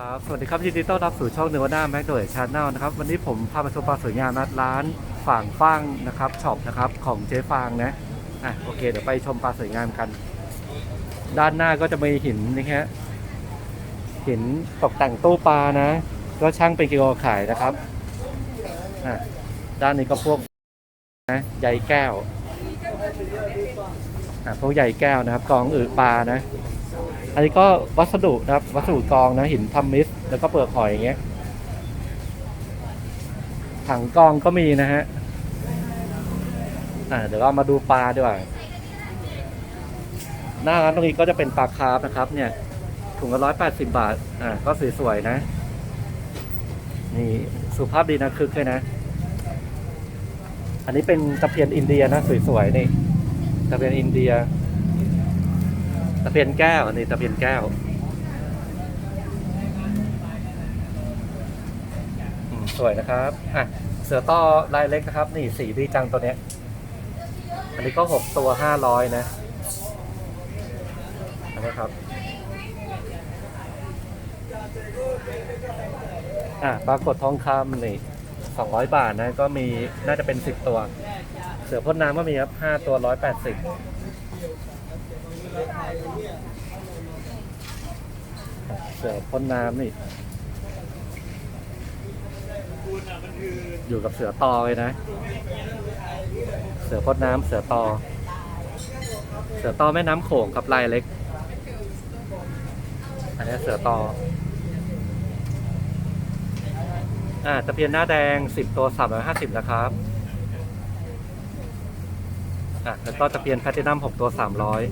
ครับสวัสดีครับยินดีต้อนรับสู่ช่องเนวาน่าแม็กโดยชาแนลนะครับวันนี้ผมพามาชมปลาสวยงามนัดร้านฝางฟางนะครับช็อปนะครับของเจ๊ฟางนะอะโอเคเดี๋ยวไปชมปลาสวยงามกัน ด้านหน้าก็จะมีหินนะฮะหินตกแต่งตู้ปลานะ ก็ช่างเป็นกิโลขายนะครับอะด้านนี้ก็พวกนะใยแก้วอะพวกใยแก้วนะครับกองอือปลานะ อันนี้ก็วัสดุนะครับ วัสดุกองนะหินทำมิสแล้วก็เปลือกหอยอย่างเงี้ย ถังกองก็มีนะฮะอ่าเดี๋ยวเรามาดูปลาดีกว่าหน้าร้านตรงนี้ก็จะเป็นปลาคาร์ฟนะครับ เนี่ยถุงละร้อยแปดสิบาทอ่าก็สวยๆนะ นี่สุภาพดีนะคึกเลยนะ อันนี้เป็นตะเพียนอินเดียนะสวยๆนี่ตะเพียนอินเดีย ตะเพียนแก้วนี่ตะเพียนแก้วสวยนะครับอะเสือต้อลายเล็กนะครับ นี่สีดีจังตัวเนี้ย อันนี้ก็หกตัวห้าร้อยนะ อันนี้ครับ อะปรากฏทองคำนี่สองร้อยบาทนะ ก็มีน่าจะเป็นสิบตัว เสือพ่นน้ำก็มีครับห้าตัวร้อยแปดสิบ เสือพ่นน้ำนี่อยู่กับเสือตอเลยนะ เสือพ่นน้ำเสือตอ เสือตอแม่น้ำโขงกับลายเล็ก อันนี้เสือตออ่าตะเพียนหน้าแดงสิบตัวสามร้อยห้าสิบนะครับอะแล้วก็ตะเพียนแพลตินัมหกตัวสามร้อย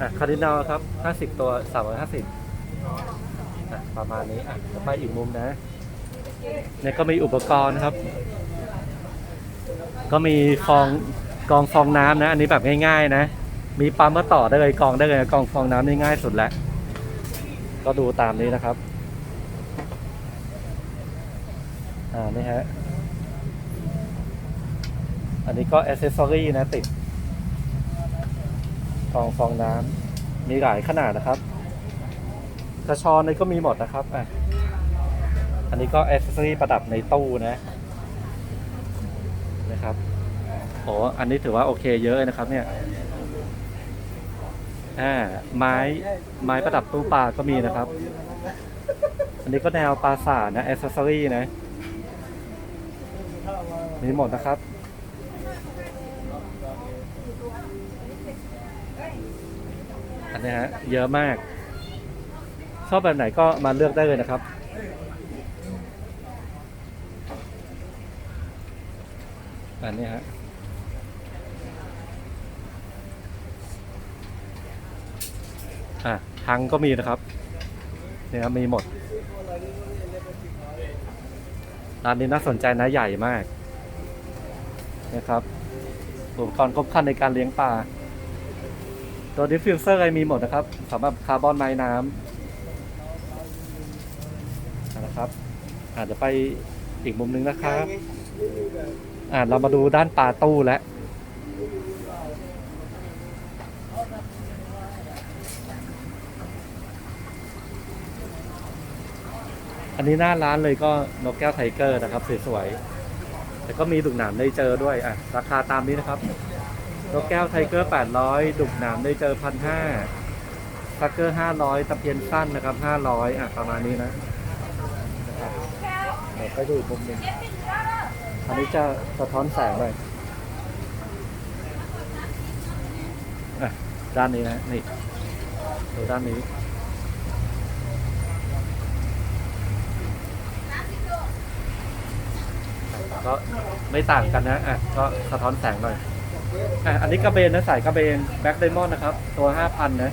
อะคาร์ดินัลครับ 50 ตัว 350อะประมาณนี้อะไปอีกมุมนะเนี่ยก็มีอุปกรณ์ครับ ก็มีฟองกองฟองน้ำนะ อันนี้แบบง่าย ๆ นะ มีปั๊มมาต่อได้เลยกองได้เลยกองฟองน้ำนี่ง่ายสุดแล้ว ก็ดูตามนี้นะครับ อ่านี่ฮะ อันนี้ก็อ c เซสซอรี่นะติดกองฟองน้ำ มีหลายขนาดนะครับ กระชอนนี่ก็มีหมดนะครับอะอันนี้ก็อ c เซสซอรี่ประดับในตู้นะนะครับโอ้อันนี้ถือว่าโอเคเยอะนะครับเนี่ยอ่าไม้ไม้ประดับตู้ปลาก็มีนะครับ อันนี้ก็แนวปลาสาดนะอ c เซสซอรี่นะมีหมดนะครับ อันนี้ฮะเยอะมาก ชอบแบบไหนก็มาเลือกได้เลยนะครับ อันนี้ฮะอะทังก็มีนะครับเนี่ยครับมีหมด ร้านนี้น่าสนใจนะใหญ่มากนะครับอุปกรณ์ครบครันในการเลี้ยงปลา ตัวดิฟฟิวเซอร์อะไรมีหมดนะครับสำหรับคาร์บอนไม้น้ำนะครับอาจจะไปอีกมุมหนึงนะครับอ่าเรามาดูด้านปลาตู้แล้วอันนี้หน้าร้านเลยก็นกแก้วไทเกอร์นะครับสวยๆแต่ก็มีดุกหนามได้เจอด้วยอะราคาตามนี้นะครับ นกแก้วไทเกอร์ 800 ดุกหนามได้เจอ1,500ซักเกอร์ 500 ตะเพียนสั้นนะครับ 500 อะ ประมาณนี้นะเดี๋ยวไปดูมุมหนึ่งอันนี้จะสะท้อนแสงหน่อยอะ ด้านนี้นะ นี่ดูด้านนี้ก็ไม่ต่างกันนะ อะ ก็สะท้อนแสงหน่อย อะอันนี้กระเบนนะสายกระเบนแบ็คไดมอนด์นะครับ ตัวห้าพันนะ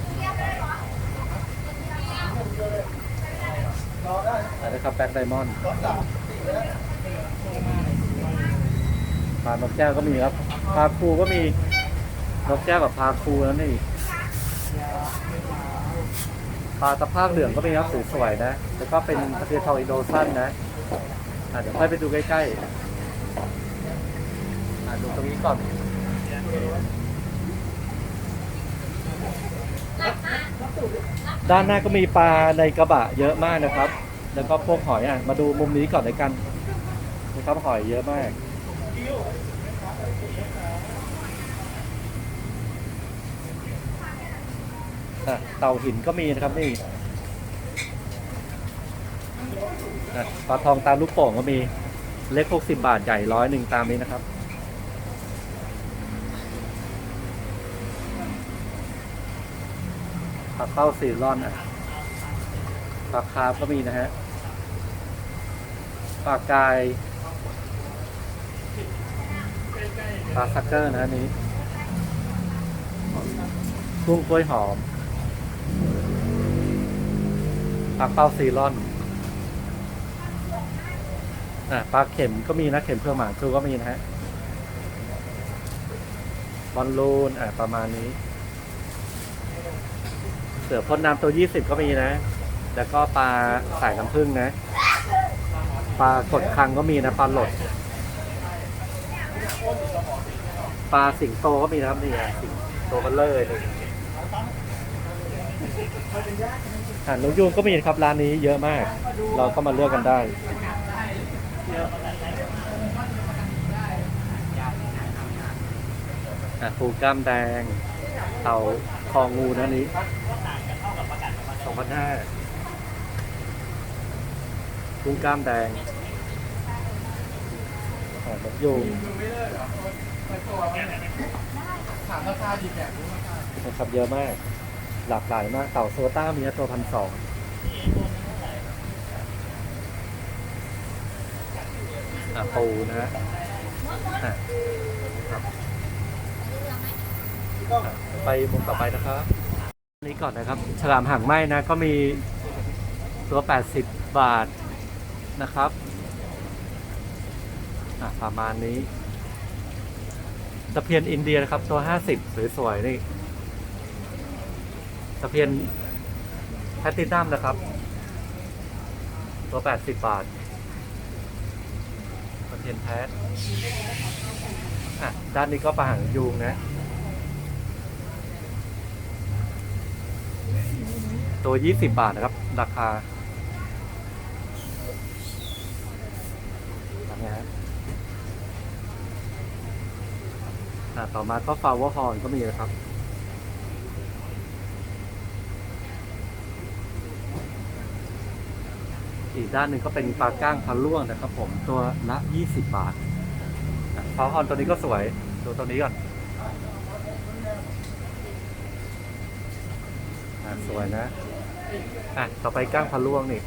อันนี้ครับแบ็คไดมอนด์ปลานกแก้วก็มีครับพาคูก็มีนกแก้วกับพาคูนั่นนี่ปลาตะภาคเหลืองก็มีครับสวยๆนะ แล้วก็เป็นตะเพียนทองอินโดสั้นนะอะเดี๋ยวค่อยไปดูใกล้ๆอะดูตรงนี้ก่อน ด้านหน้าก็มีปลาในกระบะเยอะมากนะครับ แล้วก็พวกหอยอะ มาดูมุมนี้ก่อนเลยกันนะครับหอยเยอะมากเต่าหินก็มีนะครับนี่ปลาทองตามลูกโป่งก็มีเล็ก 60 บาท ใหญ่ร้อยหนึ่งตามนี้นะครับ ปลาเป้าซีรอนอะปลาคาร์ฟก็มีนะฮะปลากายปลาซักเกอร์นะนี้กุ้งกล้วยหอมปลาเป้าซีรอนอะปลาเข็มก็มีนะ เข็มเพื่อหมาคือก็มีนะฮะบอลลูนอะประมาณนี้ สือพ่นน้ำตัวยี่สิบก็มีนะ แล้วก็ปลาสายน้ำผึ้งนะ ปลากดคังก็มีนะ ปลาหลด ปลาสิงโตก็มีนะครับนี่สิงโตเบลเลอร์เลยอ่านกยูงก็มีครับร้านนี้เยอะมาก เราก็มาเลือกกันได้ ปูกล้ามแดงเต่าคองูนะนี้ องพันห้ากุ้งกล้ามแดงอ่านกยูงถามราคาดีแบบรู้ราคานะครับเยอะมาก หลากหลายมากเต่าโซต้ามีตัวพันสองอะปูนะฮะครับอะไปมุมต่อไปนะครับ นี้ก่อนนะครับฉลามหางไหมนะก็มีตัว 80 บาทนะครับประมาณนี้ตะเพียนอินเดียนะครับ ตัว 50 สวยๆนี่ตะเพียนแพตตินัมนะครับ ตัว 80 บาทตะเพียนแพทอะด้านนี้ก็ปลาหางยูงนะ ตัว 20 บาทนะครับ ราคาทำไงฮะอะต่อมาก็ฟาวเวอร์ฮอนก็มีนะครับ อีกด้านหนึ่งก็เป็นปลาก้างพันล่วงนะครับ ผมตัวละ 20 บาทอะฟาวฮอนตัวนี้ก็สวย ดูตัวนี้ก่อนอะสวยนะ อะ ต่อไปก้างพันล่วงนี่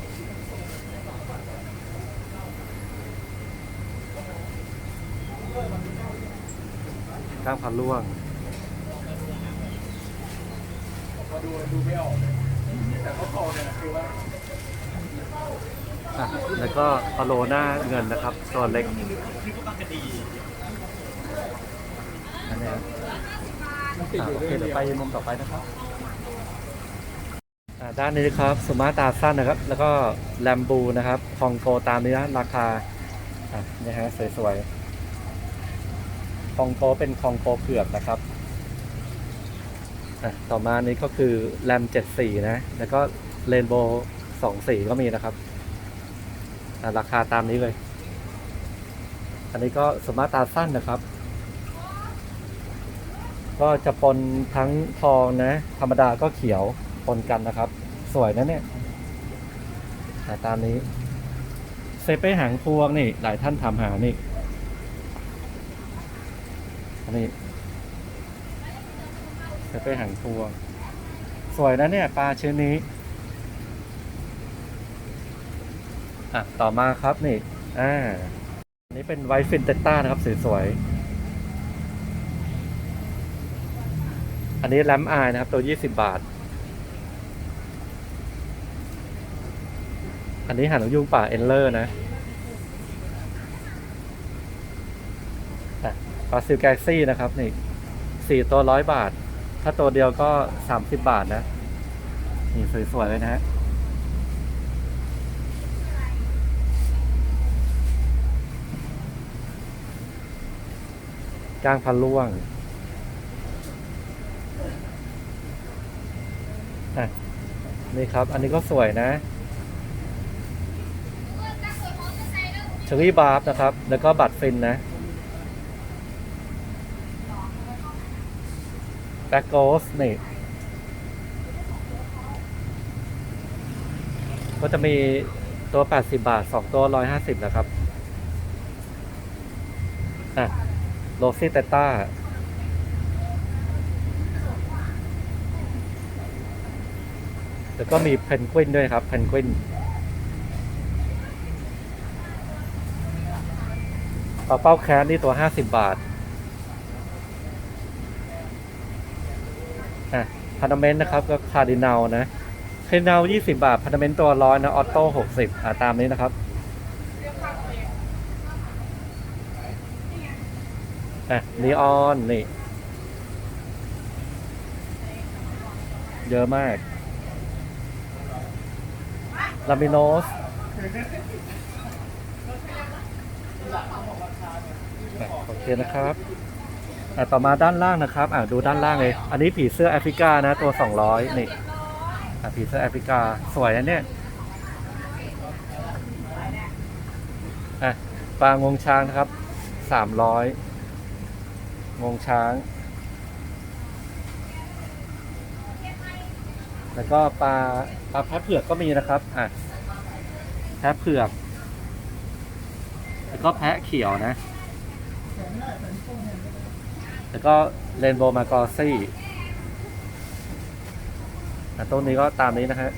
ก้างพันล่วงมาดูดูไม่ออกเลยแต่เขาพอเนี่ยคือว่าอะแล้วก็พะโลหน้าเงินนะครับตัวเล็กอันเนี้ยมันติดอยู่โอเคเรื่อยเดี๋ยวๆไปมุมต่อไปนะครับ ด้านนี้ครับสมาร์ตตาสั้นนะครับ แล้วก็แลมบูนะครับคองโกตามนี้นะราคาอะนี่ฮะสวยๆคองโกเป็นคองโกเผือกนะครับอะต่อมานี้ก็คือแรมเจ็ดสีนะ แล้วก็เรนโบว์สองสีก็มีนะครับอะราคาตามนี้เลย อันนี้ก็สมาร์ตตาสั้นนะครับ ก็จะปนทั้งทองนะ ธรรมดาก็เขียว ปนกันนะครับ สวยนะเนี่ยอะตามนี้เซเป้หางพวงนี่หลายท่านถาหานี่อันนี้เซเป้หางพวง สวยนะเนี่ยปลาชนิดนี้อะต่อมาครับนี่อ่าอันนี้เป็นไวฟินเตต้านะครับสวยๆอันนี้แรมอายนะครับ ตัว 20 บาท อันนี้หานกยุงป่าเอนเลอร์นะปลาซิลแกซี่นะครับนี่สี่ตัวร้อยบาท ถ้าตัวเดียวก็30บาทนะ นี่สวย ๆ เลยนะฮะก้างพันล่วงอะนี่ครับ อันนี้ก็สวยนะ เชอรี่บาร์ฟนะครับ แล้วก็บัตรฟินนะแบ็กโกสนี่ ก็จะมีตัว 80 บาท 2 ตัว 150 นะครับ อะ โรซี่เตต้าแล้วก็มีเพนกวินด้วยครับเพนกวิน ปลาเป้าแคสนี่ตัว50บบาทอะพานาเมนต์นะครับก็คาร์ดินัลนะคาร์ดินัล20บาทพานาเมนต์ตัวร้อยนะออโต้60อะตามนี้นะครับอะนีออนนี่ เยอะมากลามิโนส โอเคนะครับอะต่อมาด้านล่างนะครับอะดูด้านล่างเลย อันนี้ผีเสื้อแอฟริกานะ ตัว 200 นี่อะผีเสื้อแอฟริกาสวยนะเนี่ยอะปลางวงช้างนะครับ 300งวงช้าง แล้วก็ปลาปลาแพะเผือกก็มีนะครับอะแพะเผือก แล้วก็แพะเขียวนะ แล้วก็เรนโบว์มากอซี่ต้นนี้ก็ตามนี้นะฮะ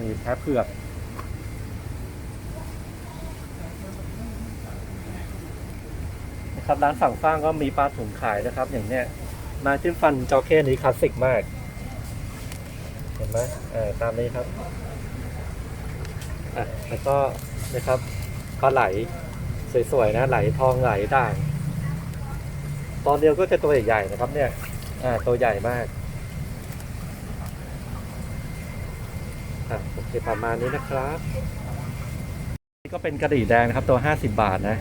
มีแพะเผือกนะครับร้านฝั่งฟ้างก็มีปลาถุงขายนะครับ อย่างเนี้ยมาจิ้มฟันจอเข้นี้คลาสสิกมาก เห็นไหมเออตามนี้ครับอะแล้วก็ นะครับปลาไหลสวยๆนะไหลทองไหลด่าง ตอนเดียวก็จะตัวใหญ่ๆนะครับ เนี่ยอ่าตัวใหญ่มากโอเคประมาณนี้นะครับนี่ก็เป็นกระดี่แดงนะครับ ตัวห้าสิบบาทนะ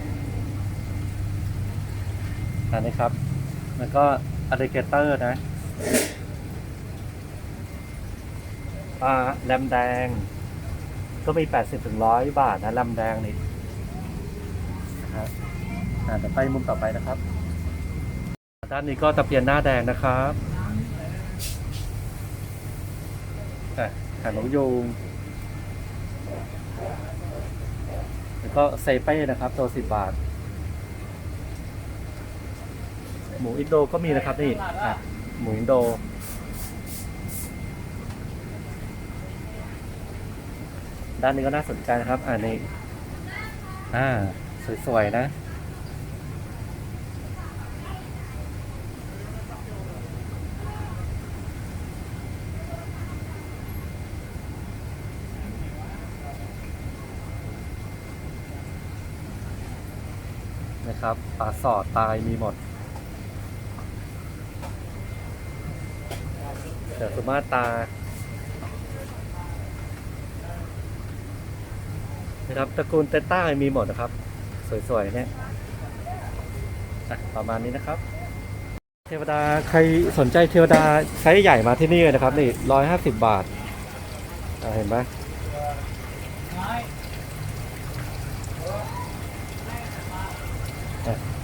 อันนี้ครับ แล้วก็อ l ลิเกเตอร์นะปลาแรมแดง ก็มี 80ถึง100 บาทนะแรมแดงนี่นะครับอ่าเดี๋ยวไปมุมต่อไปนะครับ ด้านนี้ก็ตะเพียนหน้าแดงนะครับอะหางนกยูงแล้วก็เซเป้นะครับ ตัว 10 บาท หมูอินโดก็มีนะครับนี่อะหมูอินโด ด้านนี้ก็น่าสนใจนะครับ อ่านี่อ่า สวยๆนะ นะครับปลาสอดตายมีหมดเสือสุมาตา นะครับตระกูลเตต้ามีหมดนะครับ สวยๆเนี่ยประมาณนี้นะครับ เทวดาใครสนใจเทวดาไซส์ใหญ่มาที่นี่เลยนะครับ นี่ร้อยห้าสิบบาทเห็นไหม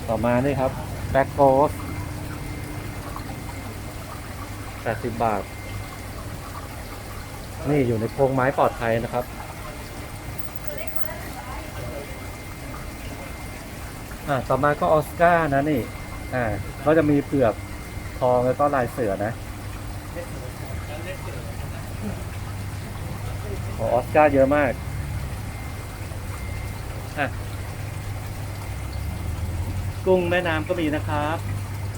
ต่อมานี่ครับแบ็คโกสแปดสิบบาท นี่อยู่ในโครงไม้ปลอดภัยนะครับ อ่าต่อมาก็ออสการ์นะนี่อ่าก็จะมีเปลือกทองแล้วก็ลายเสือนะโอ้ออสการ์เยอะมากอะกุ้งแม่น้ำก็มีนะครับ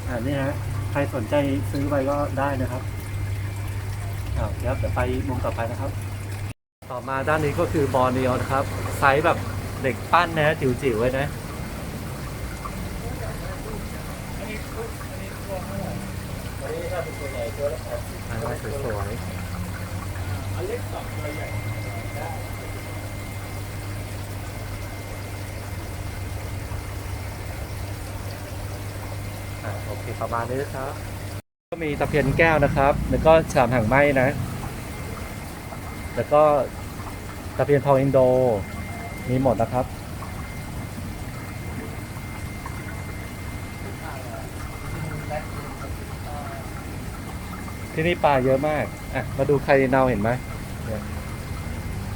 อ่านี่ฮะใครสนใจซื้อไปก็ได้นะครับอ้าวเดี๋ยวเดี๋ยวไปมุมต่อไปนะครับ ต่อมาด้านนี้ก็คือบอร์เนียวนะครับ ไซส์แบบเด็กปั้นนะจิ๋วๆไว้นะ อันนี้สวยๆอันเล็กตัวใหญ่โอเคประมาณนี้นะครับ ก็มีตะเพียนแก้วนะครับ แล้วก็ฉลามหางไหมนะ แล้วก็ตะเพียนทองอินโด มีหมดนะครับ ที่นี่ปลาเยอะมาก อะ มาดูไข่เนาเห็นไหม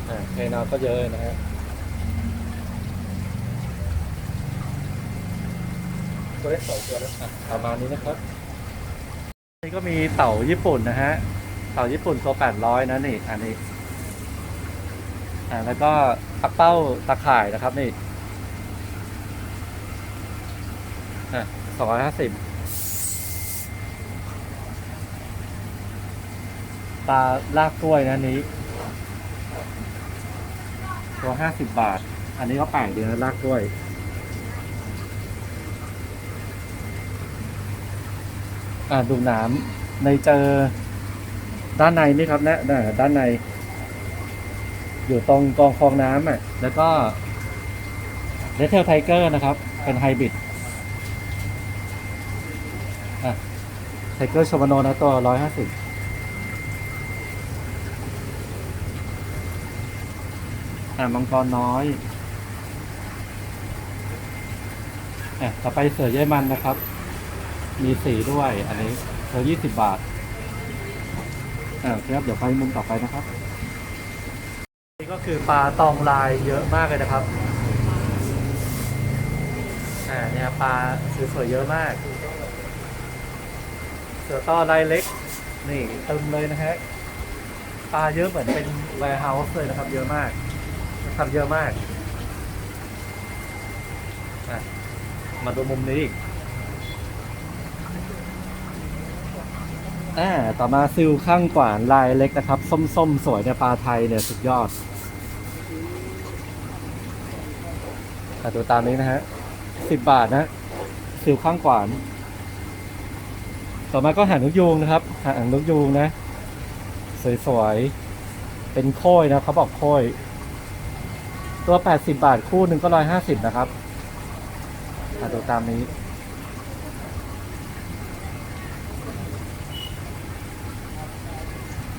อะไข่เนาก็เยอะนะฮะตัวเล็กสองตัวแล้วประมาณนี้นะครับ นี่ก็มีเต่าญี่ปุ่นนะฮะ เต่าญี่ปุ่นตัวแปดร้อยนะนี่ อันนี้ อ่า แล้วก็ปักเป้าตะข่ายนะครับนี่ อะสองร้อยห้าสิบ ปลาลากกล้วยนะนี้ ตัวห้าสิบบาท อันนี้ก็แปลกดีนะลากกล้วย อ่าดูหน้ำในเจอ ด้านในนี่ครับนะน่ะด้านใน อยู่ตรงกองฟองน้ำอะ แล้วก็เ d เทลไทเกอร์นะครับ เป็นไฮบริดอะไทเกอร์ชมโนนะตัวร้อยห้าสิบ อะมังกรน้อยอะต่อไปเสือเยมันนะครับ มีสีด้วย อันนี้เธอยี่สิบบาทอ่าครับเดี๋ยวไปมุมต่อไปนะครับ นี่ก็คือปลาตองลายเยอะมากเลยนะครับอ่าเนี่ยปลาสวยๆเยอะมาก เสือต้อลายเล็ก นี่เต็มเลยนะฮะปลาเยอะเหมือนเป็น warehouse เลยนะครับ เยอะมาก ทำเยอะมากมาดูมุมนี้อีกอ่าต่อมาซิลข้างกวานลายเล็กนะครับ ส้มๆ สวยในยปลาไทยเนี่ย สุดยอดอ่ดูตามนี้นะฮะสิบบาทนะซิลข้างกวาน ต่อมาก็หางนกยูงนะครับ หางนกยูงนะ สวยๆ เป็นโค้ยนะเขาบอกโค้ย ตัวแปดสิบาท คู่หนึ่งก็ร้อยห้าสิบนะครับอะดูตามนี้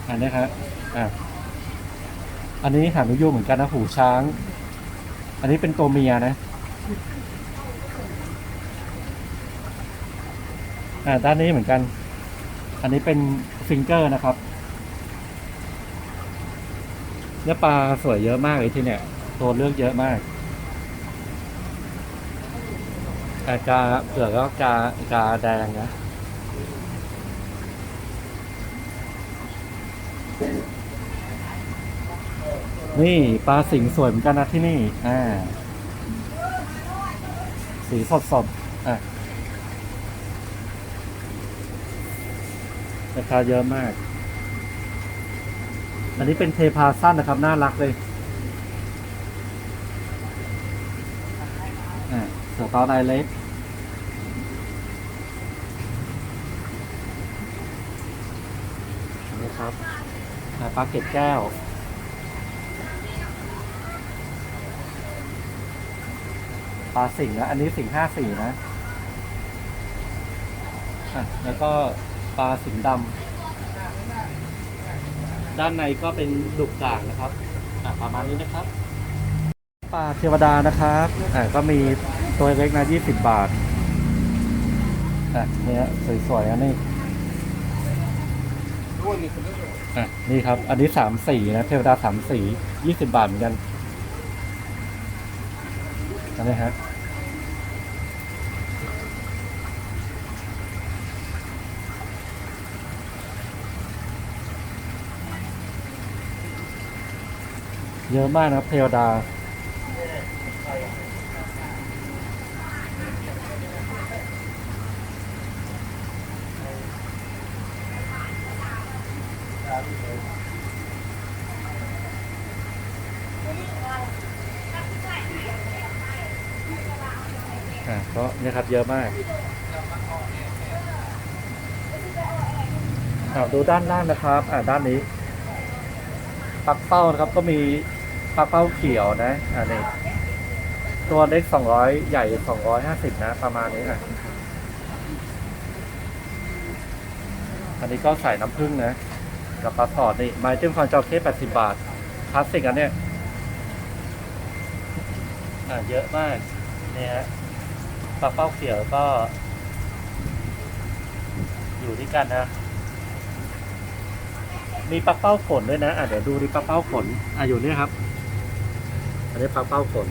อันนี้ครับอะอันนี้หางนกยูงเหมือนกันนะ หูช้าง อันนี้เป็นตัวเมียนะ อ่า ด้านนี้เหมือนกัน อันนี้เป็นฟิงเกอร์นะครับ เนื้อปลาสวยเยอะมากเลยที่เนี่ย ตัวเลือกเยอะมากแต่กาเผือก็กากาแดงนะนี่ปลาสิงสวยเหมือนกันนะที่นี่ อ่า สีสดสดอะราคาเยอะมาก อันนี้เป็นเทพาสั้นนะครับ น่ารักเลย อ่าเสือตอลายเล็กอันนี้ครับอ่าปลาเกล็ดแก้วปลาสิงห์นะ อันนี้สิงห้าสี่นะอะแล้วก็ปลาสิงห์ดำด้านในก็เป็นดุกด่างนะครับอะประมาณนี้นะครับปลาเทวดานะครับอะก็มี ตัวเล็กนะยี่สิบบาทอะเนี่ยสวยๆอันนี้ด้วยนี่ออะนี่ครับ อันนี้สามสีนะเทวดาสามสียี่สิบบาทเหมือนกันอันนี้ฮะเยอะมากนะครับเทวดา นี่ยครับเยอะมากอาดูด้านล่างนะครับอ่าด้านนี้ปักเป้านะครับก็มีปักเป้าเขียวนะอันนี้ตัวเล็กสองร้อยใหญ่สองร้อยห้าสิบนะ ประมาณนี้อะอันนี้ก็ใส่น้ำผึ้งนะกับปลาสอดนี่ไม้จิ้มฟันจอเคส80บาทคลาสสิกอันเนี้ยอ่าเยอะมากเนี่ยฮะ ปลาเป้าเขียวก็ อยู่ที่กันนะ มีปลาเป้าขนด้วยนะอะเดี๋ยวดูดิปลาเป้าขนอะอยู่เนี่ยครับ อันนี้ปลาเป้าขน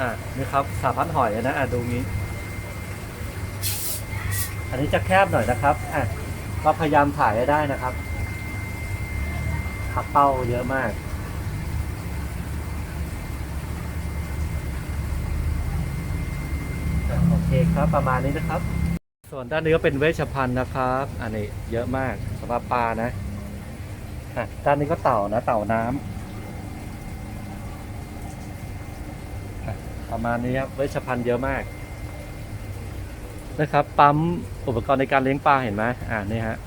อะนี่ครับสาพันหอยนะอะดูงี้ อันนี้จะแคบหน่อยนะครับอะก็พยายามถ่ายให้ได้นะครับผักเป้าเยอะมาก โอเคครับประมาณนี้นะครับ ส่วนด้านนี้ก็เป็นเวชภัณฑ์นะครับ อันนี้เยอะมากสำหรับปลานะะด้านนี้ก็เต่านะ เต่าน้ำประมาณนี้ครับเวชภัณฑ์เยอะมาก นะครับปั๊มอุปกรณ์ในการเลี้ยงปลาเห็นไหมอ่านี่ฮะ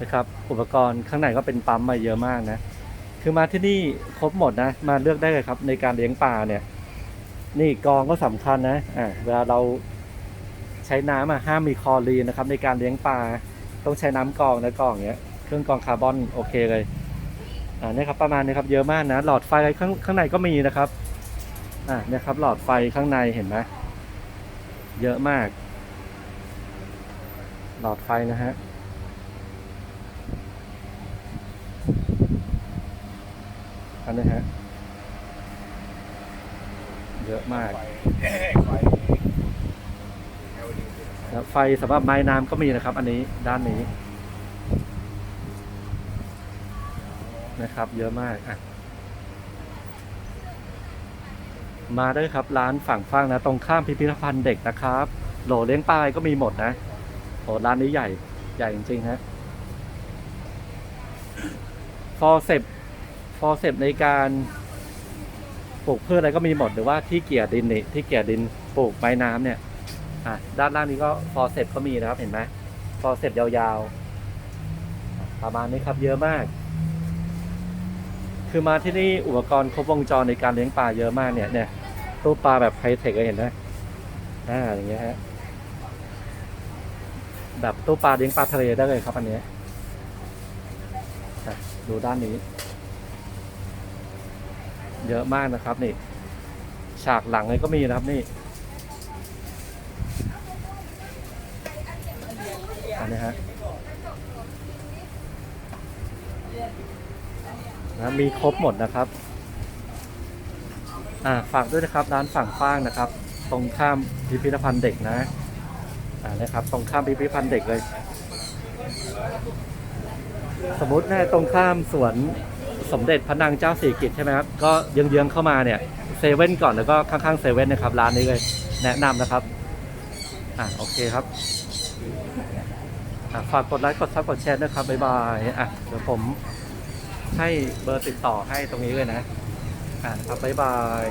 นะครับอุปกรณ์ข้างในก็เป็นปั๊มมาเยอะมากนะคือมาที่นี่ครบหมดนะมาเลือกได้เลยครับ ในการเลี้ยงปลาเนี่ยนี่กองก็สำคัญนะอ่าเวลาเราใช้น้ำอะห้ามมีคลอรีนนะครับ ในการเลี้ยงปลาต้องใช้น้ำกองนะกองอย่างเงี้ยเครื่องกองคาร์บอนโอเคเลย อ่าเนี่ยครับประมาณนี้ครับเยอะมากนะ หลอดไฟข้างข้างในก็มีนะครับอ่าเนี่ยครับหลอดไฟข้างในเห็นไหมเยอะมาก หลอดไฟนะฮะอันนี้ฮะเยอะมาก ไฟไฟ LED แล้วไฟสำหรับไม้น้ำก็มีนะครับ อันนี้ด้านนี้ นะครับ เยอะมากอะมาได้ครับร้านฝั่งฟังนะ ตรงข้ามพิพิธภัณฑ์เด็กนะครับ โหลเลี้ยงปลาก็มีหมดนะโหร้านนี้ใหญ่ใหญ่จริงๆฮะฟอร์เซปฟอร์เซปในการปลูกพืชอะไรก็มีหมดหรือว่าที่เกี่ยดินนี่ที่เกี่ยดินปลูกไม้น้ำเนี่ยอะด้านล่างนี้ก็ฟอร์เซปก็มีนะครับเห็นไหมฟอร์เซปยาวๆ ประมาณนี้ครับเยอะมาก คือมาที่นี่อุปกรณ์ครบวงจรในการเลี้ยงปลาเยอะมากเนี่ยเนี่ยตู้ปลาแบบไฮเทคเห็นไหมอ่าอย่างเงี้ยฮะแบบตู้ปลาเลี้ยงปลาทะเลได้เลยครับอันนี้ดูด้านนี้ เยอะมากนะครับนี่ ฉากหลังเลยก็มีนะครับนี่อันนี้ฮะ นะมีครบหมดนะครับอ่าฝากด้วยนะครับร้านฝั่งฟ้างนะครับ ตรงข้ามพิพิธภัณฑ์เด็กนะอ่านะครับตรงข้ามพิพิธภัณฑ์เด็กเลย สมมตินะตรงข้ามสวนสมเด็จพระนางเจ้าสิริกิตใช่ไหมครับก็เยื้องๆเข้ามาเนี่ยเซเว่นก่อนแล้วก็ข้างๆเซเว่นนะครับร้านนี้เลยแนะนำนะครับอ่าโอเคครับฝากกดไลค์กดซับกดแชร์ด้วยครับบ๊ายบายอะเดี๋ยวผม ให้เบอร์ติดต่อให้ตรงนี้เลยนะอ่าครับบ๊ายบาย